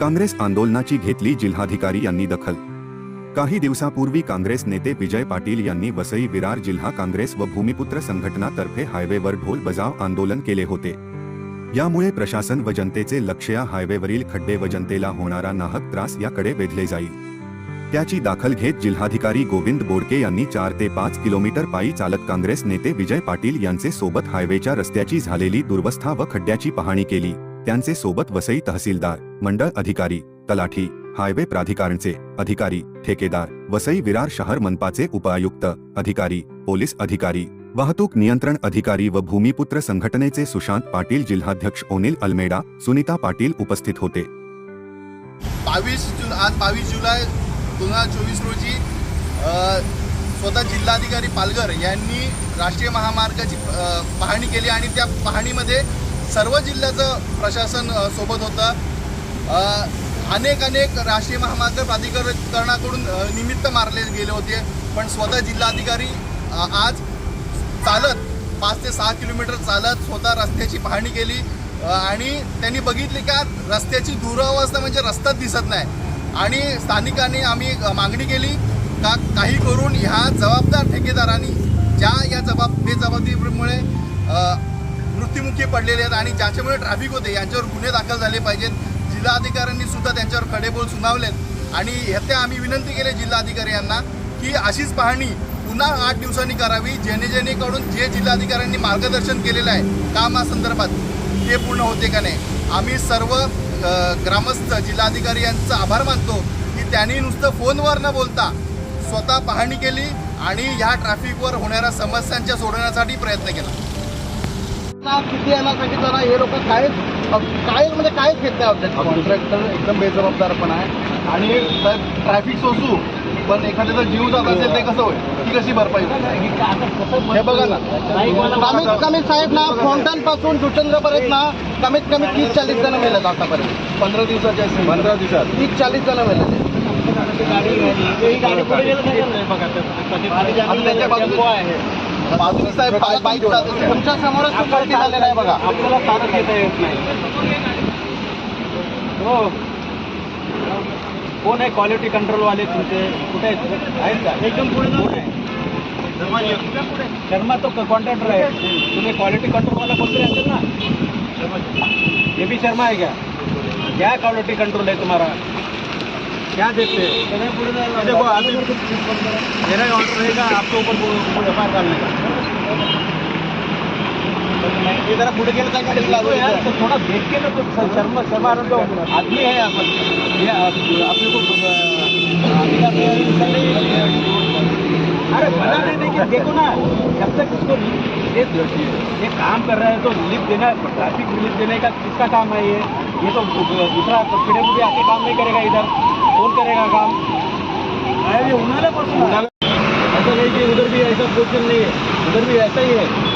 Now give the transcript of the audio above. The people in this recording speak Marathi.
काँग्रेस आंदोलनाची घेतली जिल्हाधिकारी यांनी दखल. काही दिवसापूर्वी काँग्रेस नेते विजय पाटील यांनी वसई विरार जिल्हा काँग्रेस व भूमिपुत्र संघटनातर्फे हायवेवर ढोल बजाव आंदोलन केले होते. यामुळे प्रशासन व जनतेचे लक्ष या हायवेवरील खड्डे व जनतेला होणारा नाहक त्रास याकडे वेधले जाईल. त्याची दाखल घेत जिल्हाधिकारी गोविंद बोडके यांनी चार ते पाच किलोमीटर पायी चालत काँग्रेस नेते विजय पाटील यांचे सोबत हायवेच्या रस्त्याची झालेली दुर्वस्था व खड्ड्याची पाहणी केली. त्यांचे सोबत वसई तहसीलदार मंडळ अधिकारी तलाठी हायवे प्राधिकारणचे अधिकारी ठेकेदार वसई विरार शहर मनपाचे उपायुक्त अधिकारी पोलीस अधिकारी वाहतूक नियंत्रण अधिकारी व भूमिपुत्र संघटनेचे सुशांत पाटील जिल्हाध्यक्ष ओनिल अल्मेडा सुनीता पाटील उपस्थित होते. बावीस जु आज बावीस जुलै दोन हजार चोवीस रोजी स्वतः जिल्हाधिकारी पालघर यांनी राष्ट्रीय महामार्गाची पाहणी केली आणि त्या पाहणीमध्ये सर्व जिल्ह्याचं प्रशासन सोबत होतं. अनेक अनेक राष्ट्रीय महामार्ग प्राधिकरणाकडून निमित्त मारले गेले होते. पण स्वतः जिल्हाधिकारी आज चालत पाच ते सहा किलोमीटर चालत स्वतः रस्त्याची पाहणी केली. आणि त्यांनी बघितली का रस्त्याची दुरावस्था म्हणजे रस्ताच दिसत नाही. आणि स्थानिकांनी आम्ही मागणी केली का काही करून ह्या जबाबदार ठेकेदारांनी ज्या या जबाब बेजबाबदारीमुळे मृत्युमुखी पडलेले आहेत आणि ज्याच्यामुळे ट्रॅफिक होते यांच्यावर गुन्हे दाखल झाले पाहिजेत. जिल्हाधिकाऱ्यांनी सुद्धा त्यांच्यावर खडेबोल सुनावलेत. आणि ह्या आम्ही विनंती केली जिल्हाधिकारी यांना की अशीच पाहणी पुन्हा आठ दिवसांनी करावी जेणे जेणेकडून जे जिल्हाधिकाऱ्यांनी मार्गदर्शन केलेलं आहे कामासंदर्भात ते पूर्ण होते का नाही. आम्ही सर्व ग्रामस्थ जिल्हाधिकारी यांचा आभार मानतो की त्यांनी नुसतं फोनवर न बोलता स्वतः पाहणी केली आणि ह्या ट्रॅफिकवर होणाऱ्या समस्यांच्या सोडवण्यासाठी प्रयत्न केला. किती जरा हे लोक काय काय म्हणजे कायच घेत नाही कॉन्ट्रॅक्टर एकदम बेजबाबदारपणा आहे. आणि ट्रॅफिक सोसू पण एखाद्याचा जीव जात असेल ते कसं होईल? ती कशी भरपाई होईल? हे बघा ना. कमीत कमी साहेब ना फोंटनपासून जुचंद्रपर्यंत ना कमीत कमी तीस चाळीस जण मेलेत आतापर्यंत. पंधरा दिवसाचे असेल. पंधरा दिवसात. तीस चाळीस जण मेले त्याच्या बाजूला साहेब बाईक तुमच्या समोरच तो झालेला आहे बघा. आपल्याला तारच घेता येत नाही. हो. कोण आहे क्वालिटी कंट्रोल वाले तुमचे? कुठे आहेत? का? एकदम पुढे शर्मा तो कॉन्ट्रॅक्टर आहे. तुम्ही क्वालिटी कंट्रोल वाला कोणतरी असेल ना? ये भी शर्मा है क्या क्या क्वालिटी कंट्रोल है तुम्हारा क्या देखते ये देखो अभी मेरा ऑर्डर रहेगा आपके ऊपर एफ आई डालने का. जरा पुढे गेलं तर काय यार तो थोड़ा देख के ना तो शर्मा शर्मा तो आदमी है अपन ये अपने को अ, अधिकार नहीं है, अरे मना नहीं देखिए देखो ना जब तक इसको ये ये काम कर रहा है तो रिलीफ देना ट्रैफ़िक रिलीफ देने का किसका काम है ये? ये तो दूसरा पीढ़े भी आके काम नहीं करेगा इधर। कौन करेगा काम? अरे ये उन्हाळ्यापासून ऐसा नहीं कि उधर भी ऐसा पोजिशन नहीं है। उधर भी ऐसा ही है।